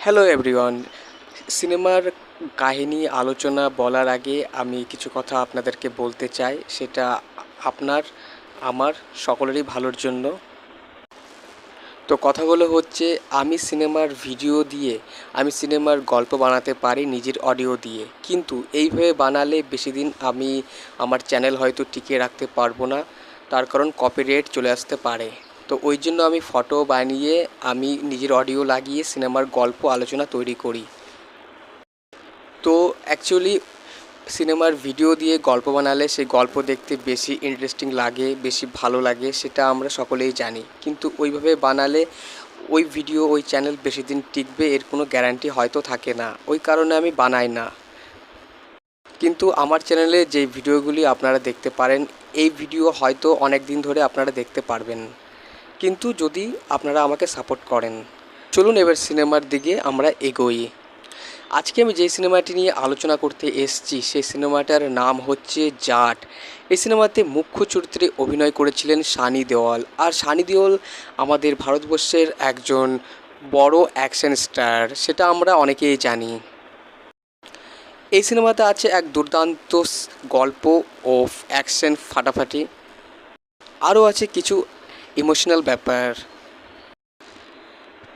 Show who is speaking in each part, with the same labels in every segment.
Speaker 1: Hello everyone সিনেমার কাহিনী, আলোচনা বলার আগে আমি কিছু কথা আপনাদেরকে বলতে চাই। সেটা আপনার, আমার, সকলেরই ভালোর জন্য। তো কথাগুলো হচ্ছে, আমি সিনেমার ভিডিও দিয়ে, আমি সিনেমার গল্প বানাতে পারি নিজের অডিও দিয়ে। কিন্তু এইভাবে বানালে বেশি দিন আমি আমার চ্যানেল হয়তো টিকিয়ে রাখতে পারব না। তার কারণ কপিরাইট চলে আসতে পারে। তো ওই জন্য আমি ফটো বানিয়ে আমি নিজের অডিও লাগিয়ে সিনেমার গল্প, আলোচনা তৈরি করি। তো অ্যাকচুয়ালি সিনেমার ভিডিও দিয়ে গল্প বানালে সেই গল্প দেখতে বেশি ইন্টারেস্টিং লাগে, বেশি ভালো লাগে, সেটা আমরা সকলেই জানি। কিন্তু ওইভাবে বানালে ওই ভিডিও ওই চ্যানেল বেশি দিন টিকবে, এর কোনো গ্যারান্টি হয়তো থাকে না। ওই কারণে আমি বানাই না। কিন্তু আমার চ্যানেলে যে ভিডিওগুলি আপনারা দেখতে পারেন, এই ভিডিও হয়তো অনেক দিন ধরে আপনারা দেখতে পারবেন। কিন্তু যদি আপনারা আমাকে সাপোর্ট করেন, চলুন এবার সিনেমার দিকে আমরা এগোই। আজকে আমি যে সিনেমাটি নিয়ে আলোচনা করতে এসেছি, সেই সিনেমাটার নাম হচ্ছে জাট। এই সিনেমাতে মুখ্য চরিত্রে অভিনয় করেছিলেন সানি দেওয়াল। আর সানি দেওয়াল আমাদের ভারতবর্ষের একজন বড় অ্যাকশন স্টার সেটা আমরা অনেকেই জানি। এই সিনেমাতে আছে এক দুর্দান্ত গল্প ও অ্যাকশন ফাটাফাটি। আরও আছে কিছু ইমোশনাল ব্যাপার।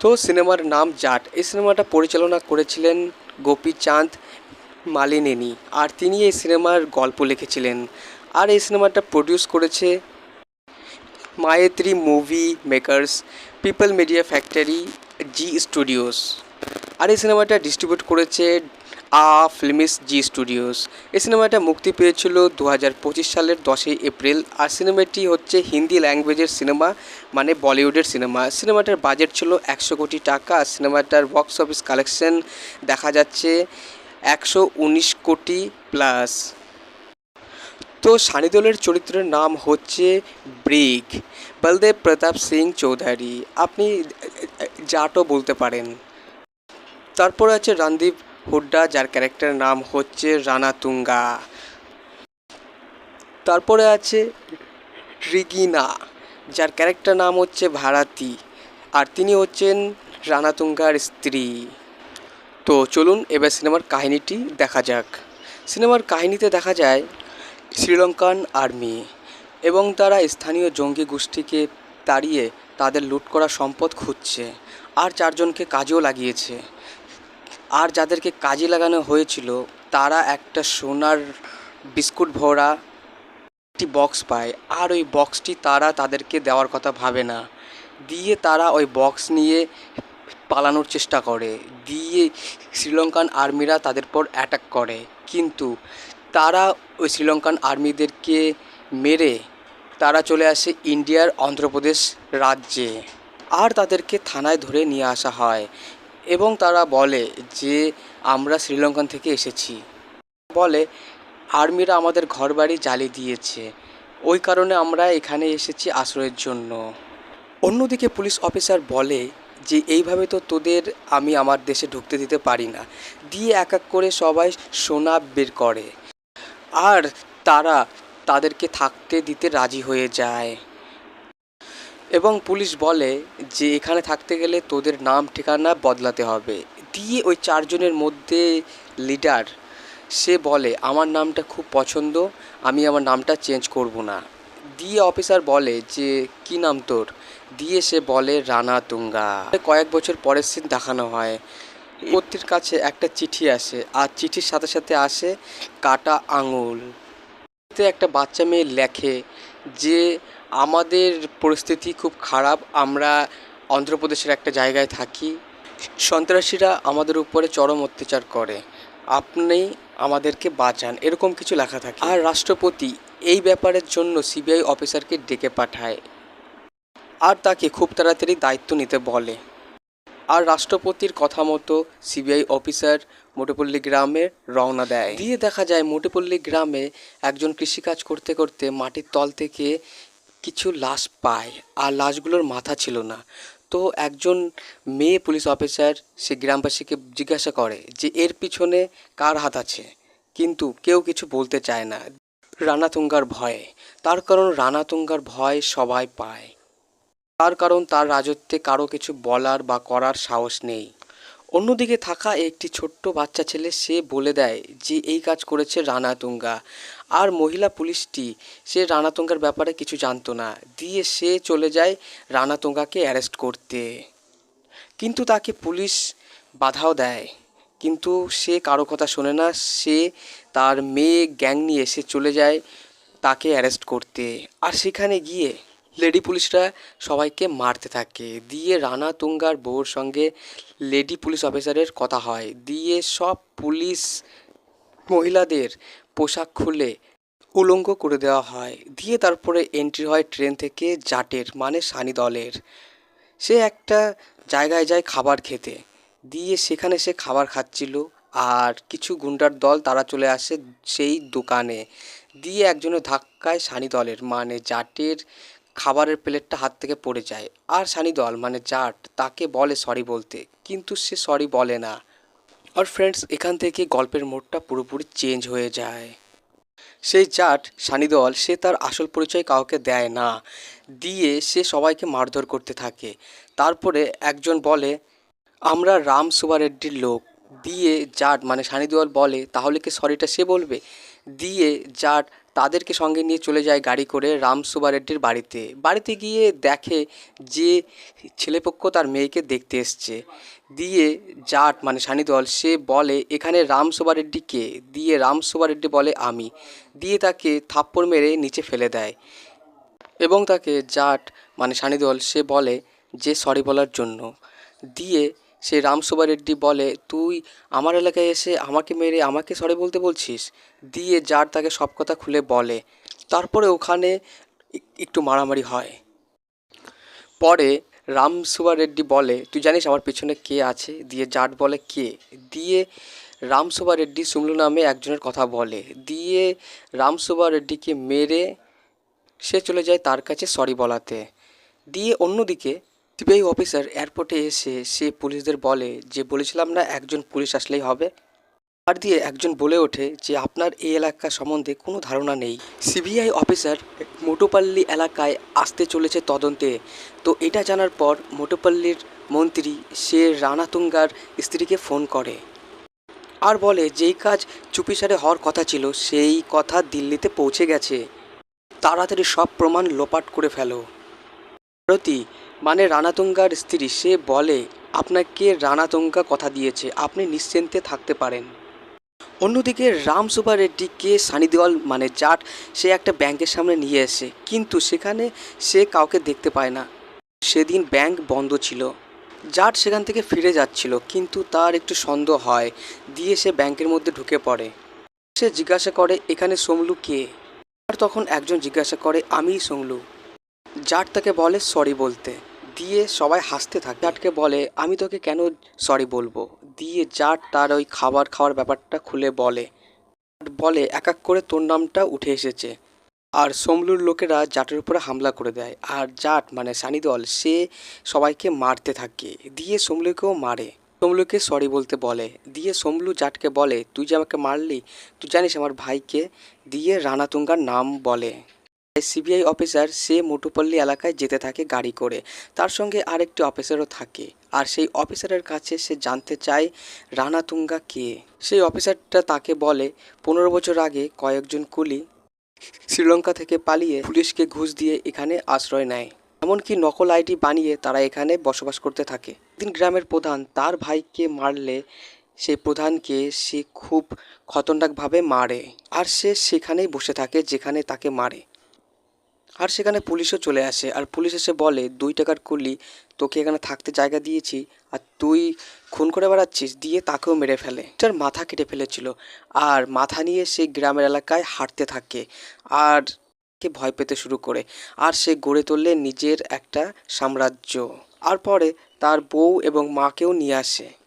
Speaker 1: তো সিনেমার নাম জাট। এই সিনেমাটা পরিচালনা করেছিলেন গোপীচাঁদ মালিনেনি আর তিনি এই সিনেমার গল্প লিখেছিলেন। আর এই সিনেমাটা প্রডিউস করেছে Mythri movie makers people media factory Zee studios আর এই সিনেমাটা ডিস্ট্রিবিউট করেছে আ ফিল্মিস জি স্টুডিওস এই সিনেমাটা মুক্তি পেয়েছিল দু হাজার পঁচিশ সালের দশই এপ্রিল আর সিনেমাটি হচ্ছে হিন্দি ল্যাঙ্গুয়েজের সিনেমা মানে বলিউডের সিনেমা সিনেমাটার বাজেট ছিল একশো কোটি টাকা সিনেমাটার বক্স অফিস কালেকশন দেখা যাচ্ছে একশো উনিশ কোটি প্লাস তো সানিদলের চরিত্রের নাম হচ্ছে ব্রিক বলদেব প্রতাপ সিং চৌধুরী আপনি জাটও বলতে পারেন তারপর আছে রণদীপ হুড্ডা, যার ক্যারেক্টারের নাম হচ্ছে রানা তুঙ্গা। তারপরে আছে রিগিনা, যার ক্যারেক্টার নাম হচ্ছে ভারাতি, আর তিনি হচ্ছেন রানা তুঙ্গার স্ত্রী। তো চলুন এবার সিনেমার কাহিনীটি দেখা যাক। সিনেমার কাহিনীতে দেখা যায় শ্রীলঙ্কান আর্মি এবং তারা স্থানীয় জঙ্গি গোষ্ঠীকে তাড়িয়ে তাদের লুট করা সম্পদ খুঁজছে, আর চারজনকে কাজেও লাগিয়েছে। আর যাদেরকে কাজে লাগানো হয়েছিল, তারা একটা সোনার বিস্কুট ভরা একটি বক্স পায়। আর ওই বক্সটি তারা তাদেরকে দেওয়ার কথা ভাবে না। দিয়ে তারা ওই বক্স নিয়ে পালানোর চেষ্টা করে। দিয়ে শ্রীলঙ্কান আর্মিরা তাদের পর অ্যাটাক করে। কিন্তু তারা ওই শ্রীলঙ্কান আর্মিদেরকে মেরে তারা চলে আসে ইন্ডিয়ার অন্ধ্রপ্রদেশ রাজ্যে। আর তাদেরকে থানায় ধরে নিয়ে আসা হয়। এবং তারা বলে যে আমরা শ্রীলঙ্কান থেকে এসেছি। বলে, আর্মিরা আমাদের ঘরবাড়ি জ্বালিয়ে দিয়েছে। ওই কারণে আমরা এখানে এসেছি আশ্রয়ের জন্য। অন্যদিকে পুলিশ অফিসার বলে যে, এইভাবে তো তোদের আমি আমার দেশে ঢুকতে দিতে পারি না। দিয়ে এক এক করে সবাই সোনা বের করে। আর তারা তাদেরকে থাকতে দিতে রাজি হয়ে যায়। এবং পুলিশ বলে যে এখানে থাকতে গেলে তোদের নাম, ঠিকানা বদলাতে হবে। দিয়ে ওই চারজনের মধ্যে লিডার, সে বলে, আমার নামটা খুব পছন্দ, আমি আমার নামটা চেঞ্জ করব না। দিয়ে অফিসার বলে যে, কি নাম তোর? দিয়ে সে বলে, রানা তুঙ্গা। কয়েক বছর পরের সিন দেখানো হয়। কর্তৃর কাছে একটা চিঠি আসে, আর চিঠির সাথে সাথে আসে, কাটা আঙুল। একটা বাচ্চা মেয়ে লেখে যে আমাদের পরিস্থিতি খুব খারাপ। আমরা অন্ধ্রপ্রদেশের একটা জায়গায় থাকি। সন্ত্রাসীরা আমাদের উপরে চরম অত্যাচার করে। আপনি আমাদেরকে বাঁচান, এরকম কিছু লেখা থাকে। আর রাষ্ট্রপতি এই ব্যাপারের জন্য সিবিআই অফিসারকে ডেকে পাঠায়। আর তাকে খুব তাড়াতাড়ি দায়িত্ব নিতে বলে। আর রাষ্ট্রপতির কথা মতো সিবিআই অফিসার মোটেপল্লী গ্রামে রওনা দেয়। দিয়ে দেখা যায়, মোটেপল্লী গ্রামে একজন কৃষিকাজ করতে করতে মাটির তল থেকে কিছু লাশ পায়, আর লাশগুলোর মাথা ছিল না। তো একজন মেয়ে পুলিশ অফিসার সে গ্রামবাসীকে জিজ্ঞাসা করে যে, এর পিছনে কার হাত আছে? কিন্তু কেউ কিছু বলতে চায় না। রানাতুঙ্গার ভয়ে। তার কারণ রানাতুঙ্গার ভয় সবাই পায়। তার কারণ তার রাজত্বে কারও কিছু বলার বা করার সাহস নেই। অন্যদিকে থাকা একটি ছোট্ট বাচ্চা ছেলে সে বলে দেয় যে, এই কাজ করেছে রানাতুঙ্গা আর মহিলা পুলিশটি, সে রানাতুঙ্গার ব্যাপারে কিছু জানতো না। দিয়ে সে চলে যায় রানাতুঙ্গাকে অ্যারেস্ট করতে। কিন্তু তাকে পুলিশ বাধাও দেয়। কিন্তু সে কারও কথা শোনে না। সে তার মেয়ে গ্যাং নিয়ে সে চলে যায় তাকে অ্যারেস্ট করতে। আর সেখানে গিয়ে লেডি পুলিশরা সবাইকে মারতে থাকে। দিয়ে রানা তুঙ্গার বউর সঙ্গে লেডি পুলিশ অফিসারের কথা হয়। দিয়ে সব পুলিশ মহিলাদের পোশাক খুলে উলঙ্গ করে দেওয়া হয়। দিয়ে তারপরে এন্ট্রি হয় ট্রেন থেকে জাটের মানে সানি দলের। সে একটা জায়গায় যায় খাবার খেতে। দিয়ে সেখানে সে খাবার খাচ্ছিল। আর কিছু গুন্ডার দল তারা চলে আসে সেই দোকানে। দিয়ে একজনের ধাক্কায় সানি দলের মানে জাটের খাবারের প্লেটটা হাত থেকে পড়ে যায়। আর সানি দল মানে জাট, তাকে বলে সরি বলতে, কিন্তু সে সরি বলে না। আর ফ্রেন্ডস এখান থেকে গল্পের মোড়টা পুরোপুরি চেঞ্জ হয়ে যায়। সেই জাট সানিদল সে তার আসল পরিচয় কাউকে দেয় না। দিয়ে সে সবাইকে মারধর করতে থাকে। তারপরে একজন বলে, আমরা রাম সুবারেড্ডির লোক। দিয়ে জাট মানে সানিদল বলে, তাহলে কি সরিটা সে বলবে? দিয়ে জাট তাদেরকে সঙ্গে নিয়ে চলে যায় গাড়ি করে রাম সুবারেড্ডির বাড়িতে। বাড়িতে গিয়ে দেখে যে ছেলেপক্ষ তার মেয়েকে দেখতে এসছে। দিয়ে জাট মানে সানিদল, সে বলে, এখানে রাম সুবারেড্ডিকে দিয়ে রাম সুবারেড্ডি বলে, আমি। দিয়ে তাকে থাপ্পড় মেরে নিচে ফেলে দেয়। এবং তাকে জাট মানে সানিদল, সে বলে যে, সরি বলার জন্য। দিয়ে সে রামসুবা রেড্ডি বলে, তুই আমার এলাকায় এসে আমাকে মেরে আমাকে সরি বলতে বলছিস? দিয়ে জাট তাকে সব কথা খুলে বলে। তারপরে ওখানে একটু মারামারি হয়। পরে রামসুবা রেড্ডি বলে, তুই জানিস আমার পিছনে কে আছে? দিয়ে জাট বলে, কে? দিয়ে রামসুবা রেড্ডি সুমলু নামে একজনের কথা বলে। দিয়ে রামসুবা রেড্ডিকে মেরে সে চলে যায় তার কাছে সরি বলাতে। দিয়ে অন্যদিকে সিবিআই অফিসার এয়ারপোর্টে এসে সে পুলিশদের বলে যে, বলেছিলাম না একজন পুলিশ আসলেই হবে? আর দিয়ে একজন বলে ওঠে যে, আপনার এই এলাকা সম্বন্ধে কোনো ধারণা নেই। সিবিআই অফিসার মোটোপাল্লি এলাকায় আসতে চলেছে তদন্তে। তো এটা জানার পর মোটোপাল্লির মন্ত্রী সে রানাতুঙ্গার স্ত্রীকে ফোন করে। আর বলে, যেই কাজ চুপিসারে হওয়ার কথা ছিল, সেই কথা দিল্লিতে পৌঁছে গেছে। তাড়াতাড়ি সব প্রমাণ লোপাট করে ফেলো। ভারতী মানে রানাতুঙ্গার স্ত্রী, সে বলে, আপনাকে রানাতুঙ্গা কথা দিয়েছে, আপনি নিশ্চিন্তে থাকতে পারেন। অন্যদিকে রাম সুবা রেড্ডিকে সানি দেওয়াল মানে জাট, সে একটা ব্যাংকের সামনে নিয়ে এসে, কিন্তু সেখানে সে কাউকে দেখতে পায় না। সেদিন ব্যাংক বন্ধ ছিল। জাট সেখান থেকে ফিরে যাচ্ছিল, কিন্তু তার একটু সন্দেহ হয়, দিয়ে সে ব্যাংকের মধ্যে ঢুকে পড়ে। সে জিজ্ঞাসা করে, এখানে সোমলু কে? আর তখন একজন জিজ্ঞাসা করে আমিই সোমলু। জাট তাকে বলে, সরি বলতে। দিয়ে সবাই হাসতে থাকে। জাটকে বলে, আমি তোকে কেন সরি বলব? দিয়ে জাট তার ওই খাবার খাওয়ার ব্যাপারটা খুলে বলে। বলে, এক এক করে তোর নামটা উঠে এসেছে। আর সোমলুর লোকেরা জাটের উপরে হামলা করে দেয়। আর জাট মানে সানিদল, সে সবাইকে মারতে থাকে। দিয়ে সোমলুকেও মারে। সোমলুকে সরি বলতে বলে। দিয়ে সোমলু জাটকে বলে, তুই যে আমাকে মারলি, তুই জানিস আমার ভাইকে? দিয়ে রানাতুঙ্গার নাম বলে। সিবিআই অফিসার সে মোটুপল্লী এলাকায় যেতে থাকে গাড়ি করে। তার সঙ্গে আরেকটি অফিসারও থাকে। আর সেই অফিসারের কাছে সে জানতে চায় রানাতুঙ্গা কে? সেই অফিসারটা তাকে বলে, পনেরো বছর আগে কয়েকজন কুলি শ্রীলঙ্কা থেকে পালিয়ে পুলিশকে ঘুষ দিয়ে এখানে আশ্রয় নেয়। এমনকি নকল আইডি বানিয়ে তারা এখানে বসবাস করতে থাকে। দিন গ্রামের প্রধান তার ভাইকে মারলে সেই প্রধানকে সে খুব খতরনাকভাবে মারে। আর সে সেখানেই বসে থাকে যেখানে তাকে মারে। আর সেখানে পুলিশও চলে আসে। আর পুলিশ এসে বলে, দুই টাকার কুলি, তোকে এখানে থাকতে জায়গা দিয়েছি আর তুই খুন করে বেড়াচ্ছিস, দিয়ে তাকেও মেরে ফেলে। তার মাথা কেটে ফেলেছিল। আর মাথা নিয়ে সে গ্রামের এলাকায় হাঁটতে থাকে আর কে ভয় পেতে শুরু করে। আর সে গড়ে তোলে নিজের একটা সাম্রাজ্য। আর পরে তার বউ এবং মাকেও নিয়ে আসে।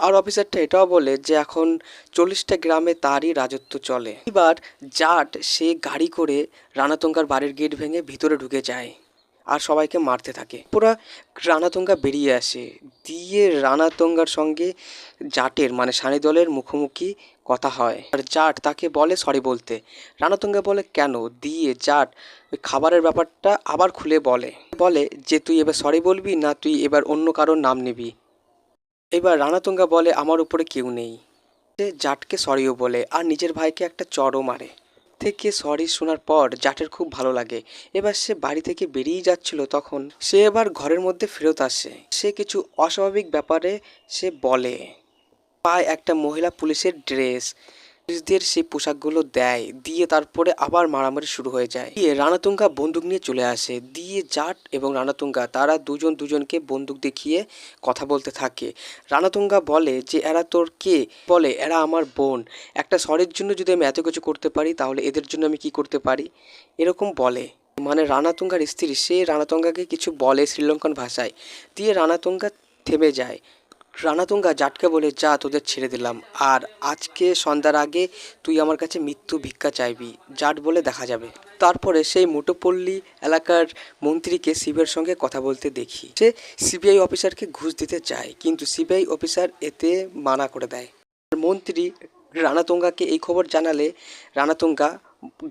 Speaker 1: আর অফিসারটা এটাও বলে যে এখন চল্লিশটা গ্রামে তারই রাজত্ব চলে। এবার জাট সে গাড়ি করে রানাতঙ্গার বাড়ির গেট ভেঙে ভিতরে ঢুকে যায় আর সবাইকে মারতে থাকে। পুরা রানাতঙ্গা বেরিয়ে আসে। দিয়ে রানাতঙ্গার সঙ্গে জাটের মানে সানি দলের মুখোমুখি কথা হয়। আর জাট তাকে বলে সরি বলতে। রানাতঙ্গা বলে, কেন? দিয়ে জাট ওই খাবারের ব্যাপারটা আবার খুলে বলে। বলে যে, তুই এবার সরি বলবি না তুই এবার অন্য কারোর নাম নিবি? এবার রানাতুঙ্গা বলে, আমার উপরে কেউ নেই। সে জাটকে সরিও বলে, আর নিজের ভাইকে একটা চড়ও মারে। থেকে সরি শোনার পর জাটের খুব ভালো লাগে। এবার সে বাড়ি থেকে বেরিয়ে যাচ্ছিল তখন। সে এবার ঘরের মধ্যে ফেরত আসে। সে কিছু অস্বাভাবিক ব্যাপারে সে বলে, পায় একটা মহিলা পুলিশের ড্রেস। পুলিশদের সেই পোশাকগুলো দেয়, দিয়ে তারপরে আবার মারামারি শুরু হয়ে যায়। দিয়ে রানাতুঙ্গা বন্দুক নিয়ে চলে আসে। দিয়ে জাট এবং রানাতুঙ্গা তারা দুজন দুজনকে বন্দুক দেখিয়ে কথা বলতে থাকে। রানাতুঙ্গা বলে যে, এরা তোর কে? বলে, এরা আমার বোন। একটা সরের জন্য যদি আমি এত কিছু করতে পারি, তাহলে এদের জন্য আমি কি করতে পারি? এরকম বলে। মানে রানাতুঙ্গার স্ত্রী, সে রানাতুঙ্গাকে কিছু বলে শ্রীলঙ্কান ভাষায়। দিয়ে রানাতুঙ্গা থেমে যায়। রানাতুঙ্গা জাটকে বলে যা তোদের ছেড়ে দিলাম। আর আজকে সন্ধ্যার আগে তুই আমার কাছে মৃত্যু ভিক্ষা চাইবি, জাট বলে দেখা যাবে। তারপরে সেই মোটোপল্লী এলাকার মন্ত্রীকে শিবের সঙ্গে কথা বলতে দেখি। সে সিবিআই অফিসারকে ঘুষ দিতে চায়, কিন্তু সিবিআই অফিসার এতে মানা করে দেয়। মন্ত্রী রানাতুঙ্গাকে এই খবর জানালে রানাতুঙ্গা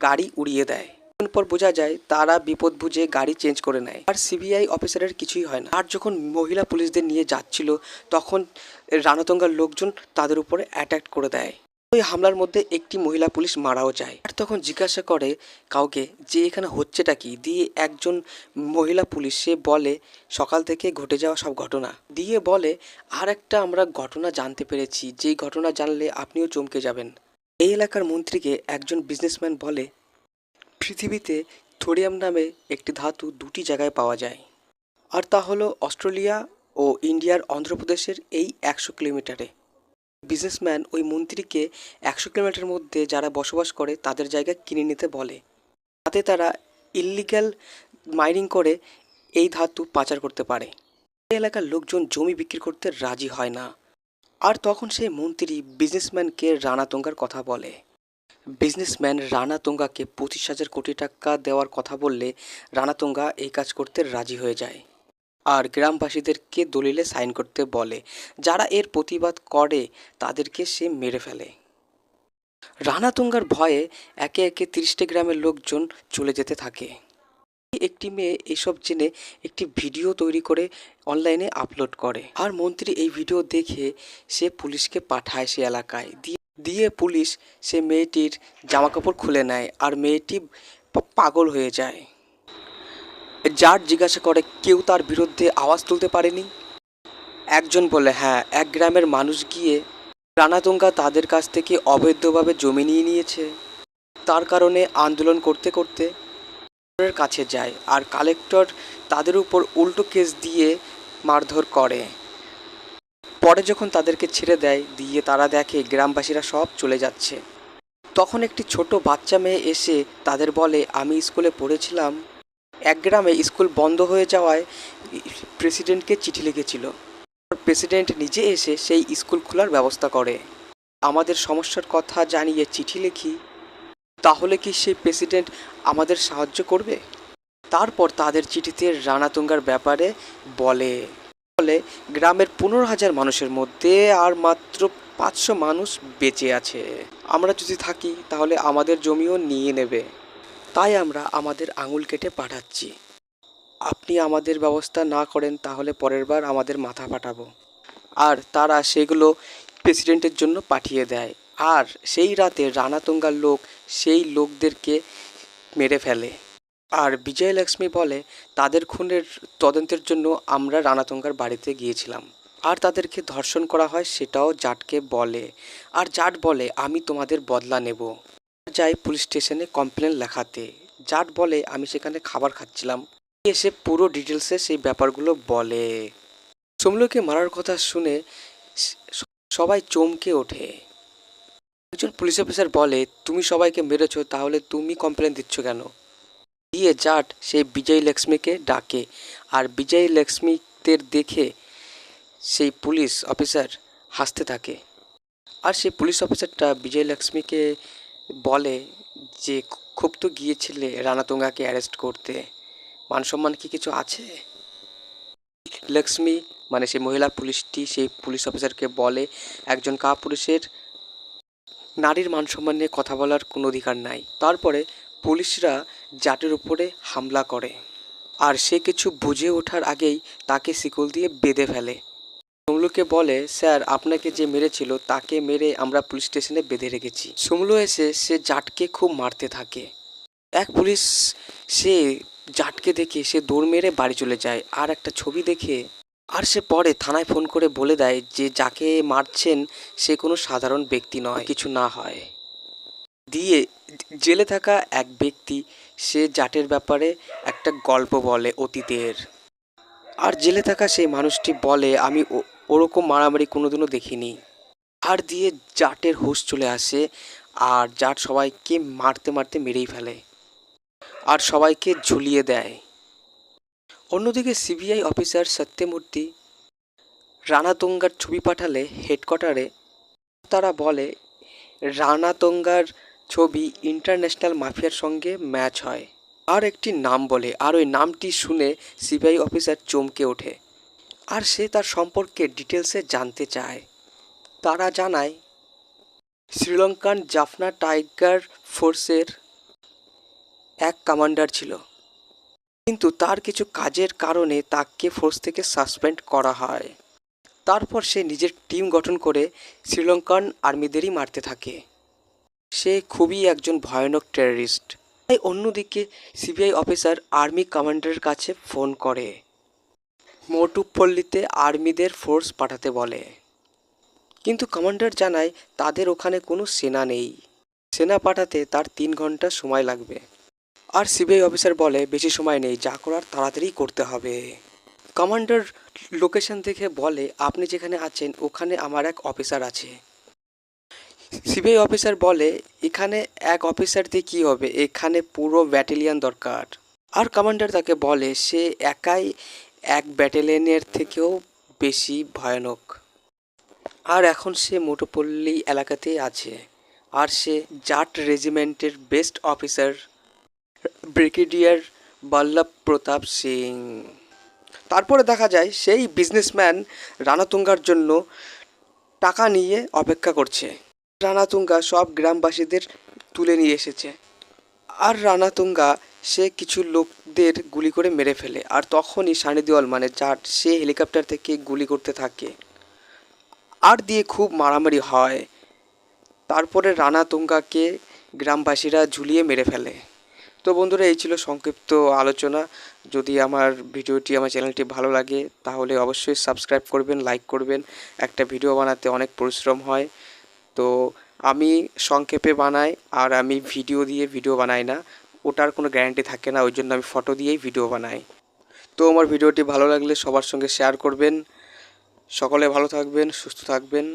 Speaker 1: গাড়ি উড়িয়ে দেয়। কিছুক্ষণ পর বোঝা যায় তারা বিপদ বুঝে গাড়ি চেঞ্জ করে নেয়। আর সিবিআই অফিসারের কিছুই হয় না। আর যখন মহিলা পুলিশদের নিয়ে যাচ্ছিল, তখন রানাতঙ্গার লোকজন তাদের উপরে অ্যাটাক করে দেয়। ওই হামলার মধ্যে একটি মহিলা পুলিশ মারাও যায়। আর তখন জিজ্ঞাসা করে কাউকে যে এখানে হচ্ছেটা কি? দিয়ে একজন মহিলা পুলিশ, সে বলে, সকাল থেকে ঘটে যাওয়া সব ঘটনা। দিয়ে বলে, আর একটা আমরা ঘটনা জানতে পেরেছি। যেই ঘটনা জানলে আপনিও চমকে যাবেন। এই এলাকার মন্ত্রীকে একজন বিজনেসম্যান বলে পৃথিবীতে থোরিয়াম নামে একটি ধাতু দুটি জায়গায় পাওয়া যায়। আর তা হলো অস্ট্রেলিয়া ও ইন্ডিয়ার অন্ধ্রপ্রদেশের এই একশো কিলোমিটারে। বিজনেসম্যান ওই মন্ত্রীকে একশো কিলোমিটার মধ্যে যারা বসবাস করে তাদের জায়গা কিনে নিতে বলে। তাতে তারা ইল্লিগ্যাল মাইনিং করে এই ধাতু পাচার করতে পারে। এই এলাকার লোকজন জমি বিক্রি করতে রাজি হয় না। আর তখন সেই মন্ত্রী, বিজনেসম্যানকে রানাতঙ্গার কথা বলে। বিজনেসম্যান রানা তুঙ্গাকে পঁচিশ হাজার কোটি টাকা দেওয়ার কথা বললে রানা তুঙ্গা এই কাজ করতে রাজি হয়ে যায়। আর গ্রামবাসীদেরকে দলিলে সাইন করতে বলে, যারা এর প্রতিবাদ করে তাদেরকে সে মেরে ফেলে। রানা তুঙ্গার ভয়ে একে একে তিরিশটি গ্রামের লোকজন চলে যেতে থাকে। একটি মেয়ে এসব জেনে একটি ভিডিও তৈরি করে অনলাইনে আপলোড করে। আর মন্ত্রী এই ভিডিও দেখে সে পুলিশকে পাঠায় সে এলাকায়। দিয়ে দিয়ে পুলিশ সে মেয়েটির জামাকাপড় খুলে নেয় আর মেয়েটি পাগল হয়ে যায়। যার জিজ্ঞাসা করে, কেউ তার বিরুদ্ধে আওয়াজ তুলতে পারেনি? একজন বলে হ্যাঁ এক গ্রামের মানুষ গিয়ে রানাতুঙ্গা তাদের কাছ থেকে অবৈধভাবে জমি নিয়ে নিয়েছে। তার কারণে আন্দোলন করতে করতে কাছে যায় আর কালেক্টর তাদের উপর উল্টো কেস দিয়ে মারধর করে। পরে যখন তাদেরকে ছেড়ে দেয়, দিয়ে তারা দেখে গ্রামবাসীরা সব চলে যাচ্ছে। তখন একটি ছোট বাচ্চা মেয়ে এসে তাদের বলে, আমি স্কুলে পড়েছিলাম। এক গ্রামে স্কুল বন্ধ হয়ে যাওয়ায় প্রেসিডেন্টকে চিঠি লিখেছিল। প্রেসিডেন্ট নিজে এসে সেই স্কুল খোলার ব্যবস্থা করে। আমাদের সমস্যার কথা জানিয়ে চিঠি লিখি। তাহলে কি সেই প্রেসিডেন্ট আমাদের সাহায্য করবে? তারপর তাদের চিঠিতে রানাতুঙ্গার ব্যাপারে বলে ফলে গ্রামের পনেরো হাজার মানুষের মধ্যে আর মাত্র পাঁচশো মানুষ বেঁচে আছে। আমরা যদি থাকি, তাহলে আমাদের জমিও নিয়ে নেবে। তাই আমরা আমাদের আঙুল কেটে পাঠাচ্ছি। আপনি আমাদের ব্যবস্থা না করেন, তাহলে পরের বার আমাদের মাথা পাঠাবো আর তারা সেগুলো প্রেসিডেন্টের জন্য পাঠিয়ে দেয়। আর সেই রাতে রানাতুঙ্গার লোক সেই লোকদেরকে মেরে ফেলে। আর বিজয়লক্ষ্মী বলে, তাদের খুনের তদন্তের জন্য আমরা রানাতুঙ্গার বাড়িতে গিয়েছিলাম। আর তাদেরকে ধর্ষণ করা হয় সেটাও জাটকে বলে। আর জাট বলে, আমি তোমাদের বদলা নেব। যাই পুলিশ স্টেশনে কমপ্লেন লেখাতে। জাট বলে, আমি সেখানে খাবার খাচ্ছিলাম। এসে পুরো ডিটেলসে সেই ব্যাপারগুলো বলে। সোমলোকে মারার কথা শুনে সবাই চমকে ওঠে। একজন পুলিশ অফিসার বলে, তুমি সবাইকে মেরেছো, তাহলে তুমি কমপ্লেন দিচ্ছ কেন? দিয়ে জাট সেই বিজয় লক্ষ্মীকে ডাকে। আর বিজয় লক্ষ্মীদের দেখে সেই পুলিশ অফিসার হাসতে থাকে। আর সেই পুলিশ অফিসারটা বিজয় লক্ষ্মীকে বলে যে, খুব তো গিয়েছিলে রানাতুঙ্গাকে অ্যারেস্ট করতে। মান সম্মান কি কিছু আছে? লক্ষ্মী মানে সেই মহিলা পুলিশটি, সেই পুলিশ অফিসারকে বলে, একজন কাপুরুষের নারীর মান সম্মান নিয়ে কথা বলার কোনো অধিকার নাই। তারপরে পুলিশরা জাটের উপরে হামলা করে। আর সে কিছু বুঝে ওঠার আগেই তাকে শিকল দিয়ে বেঁধে ফেলে। সুমলুকে বলে, স্যার, আপনাকে যে মেরেছিল, তাকে মেরে আমরা পুলিশ স্টেশনে বেঁধে রেখেছি। সুমলু এসে সে জাটকে খুব মারতে থাকে। এক পুলিশ সে জাটকে দেখে সে দৌড় মেরে বাড়ি চলে যায়। আর একটা ছবি দেখে, আর সে পরে থানায় ফোন করে বলে দেয় যে, যাকে মারছেন, সে কোনো সাধারণ ব্যক্তি নয়, কিছু না হয়। দিয়ে জেলে থাকা এক ব্যক্তি সে জাটের ব্যাপারে একটা গল্প বলে অতীতের। আর জেলে থাকা সেই মানুষটি বলে, আমি ওরকম মারামারি কোনোদিনও দেখিনি। আর দিয়ে জাটের হুঁশ চলে আসে, আর জাট সবাইকে মারতে মারতে মেরেই ফেলে, আর সবাইকে ঝুলিয়ে দেয়। অন্যদিকে সিবিআই অফিসার সত্যমূর্তি রানাতঙ্গার ছবি পাঠালে হেডকোয়ার্টারে, তারা বলে, রানাতঙ্গার ছবি ইন্টারন্যাশনাল মাফিয়ার সঙ্গে ম্যাচ হয়। আর একটি নাম বলে, আর ওই নামটি শুনে সিবিআই অফিসার চমকে ওঠে। আর সে তার সম্পর্কে ডিটেলসে জানতে চায়। তারা জানায়, শ্রীলঙ্কান জাফনা টাইগার ফোর্সের এক কমান্ডার ছিল। কিন্তু তার কিছু কাজের কারণে তাকে ফোর্স থেকে সাসপেন্ড করা হয়। তারপর সে নিজের টিম গঠন করে শ্রীলঙ্কান আর্মিদেরই মারতে থাকে। সে খুবই একজন ভয়ানক টেররিস্ট তাই অন্যদিকে সিবিআই অফিসার আর্মি কমান্ডারের কাছে ফোন করে। মোটুপল্লিতে আর্মিদের ফোর্স পাঠাতে বলে। কিন্তু কমান্ডার জানায়, তাদের ওখানে কোনো সেনা নেই। সেনা পাঠাতে তার তিন ঘণ্টা সময় লাগবে। আর সিবিআই অফিসার বলে, বেশি সময় নেই, যা করার তাড়াতাড়ি করতে হবে। কমান্ডার লোকেশন দেখে বলে, আপনি যেখানে আছেন, ওখানে আমার এক অফিসার আছে। সিবিআই অফিসার বলে, এখানে এক অফিসার দিয়ে কী হবে? এখানে পুরো ব্যাটালিয়ন দরকার। আর কমান্ডার তাকে বলে, সে একাই এক ব্যাটালিয়নের থেকেও বেশি ভয়ানক। আর এখন সে মোটোপল্লী এলাকাতেই আছে। আর সে Jat রেজিমেন্টের best officer brigadier Ballabh Pratap Singh. তারপরে দেখা যায়, সেই বিজনেসম্যান রানাতুঙ্গার জন্য টাকা নিয়ে অপেক্ষা করছে। রানাতুঙ্গা সব গ্রামবাসীদের তুলে নিয়ে এসেছে। আর রানাতুঙ্গা, সে কিছু লোকদের গুলি করে মেরে ফেলে। আর তখনই সানি দেওয়াল মানে জাট সে হেলিকপ্টার থেকে গুলি করতে থাকে। আর দিয়ে খুব মারামারি হয়। তারপরে রানাতুঙ্গাকে গ্রামবাসীরা ঝুলিয়ে মেরে ফেলে। তো বন্ধুরা, এই ছিল সংক্ষিপ্ত আলোচনা। যদি আমার ভিডিওটি, আমার চ্যানেলটি ভালো লাগে, তাহলে অবশ্যই সাবস্ক্রাইব করবেন, লাইক করবেন। একটা ভিডিও বানাতে অনেক পরিশ্রম হয়। তো আমি সংক্ষেপে বানাই আর আমি ভিডিও দিয়ে ভিডিও বানাই না। ওটার কোনো গ্যারান্টি থাকে না ওই জন্য আমি ফটো দিয়েই ভিডিও বানাই। তো আমার ভিডিওটি ভালো লাগলে সবার সঙ্গে শেয়ার করবেন। সকলে ভালো থাকবেন, সুস্থ থাকবেন।